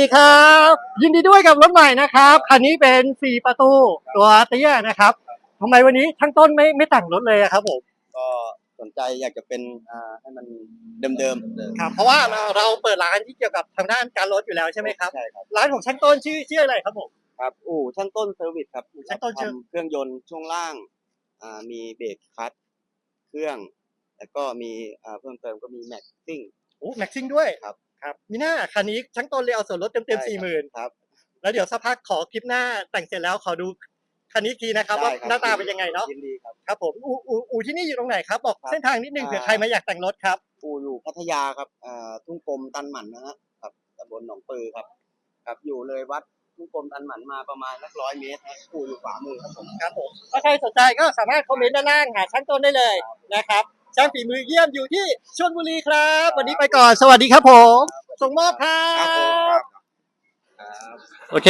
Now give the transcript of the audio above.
สวัสดีครับ ยินดีด้วยกับรถใหม่นะครับ คันนี้เป็นสี่ประตูตัวเตี้ยนะครับทำไมวันนี้ช่างต้นไม่ไม่แต่งรถเลยอะครับผม ก็สนใจอยากจะเป็นอ่าให้มันเดิมๆเดิมครับ เพราะว่าเราเราเปิดร้านที่เกี่ยวกับทางด้านการรถอยู่แล้วใช่ไหมครับ ใช่ครับร้านของช่างต้นชื่อชื่ออะไรครับผม ครับอู่ช่างต้นเซอร์วิสครับช่างต้นเซอร์ทำเครื่องยนต์ช่วงล่างอ่ามีเบรกคลัตช์เครื่อง แล้วก็มีอ่าเพิ่มเติมก็มีแม็กซิ่ง โอ้แม็กซิ่งด้วยครับ ครับมีหน้าคันนี้ช่างต้นเลยเอาส่วนลดเต็มเต็มสี่หมื่นครับ แล้วเดี๋ยวสักพักขอคลิปหน้าแต่งเสร็จแล้วขอดูคันนี้อีกทีนะครับได้ว่าครับหน้าตาเป็นยังไงเนาะยินดีครับครับผมอูอูอูที่นี่อยู่ตรงไหนครับบอกครับเส้นทางนิดนึงอ่าเผื่อใครมาอยากแต่งรถครับอู่อยู่พัทยาครับอ่าทุ่งกลมตันหมันนะฮะครับตำบลหนองปือครับ ครับอยู่เลยวัดทุ่งกลมตันหมันมาประมาณสักร้อยเมตรฮะอู่อยู่ขวามือครับผมครับผมถ้าใครสนใจก็สามารถคอมเมนต์ด้านล่างหาช่างต้นได้เลยนะครับ ช่างฝีมือเยี่ยมอยู่ที่ชลบุรีครับ วันนี้ไปก่อน สวัสดีครับผม ส่งมอบครัครับผมบครับโอเค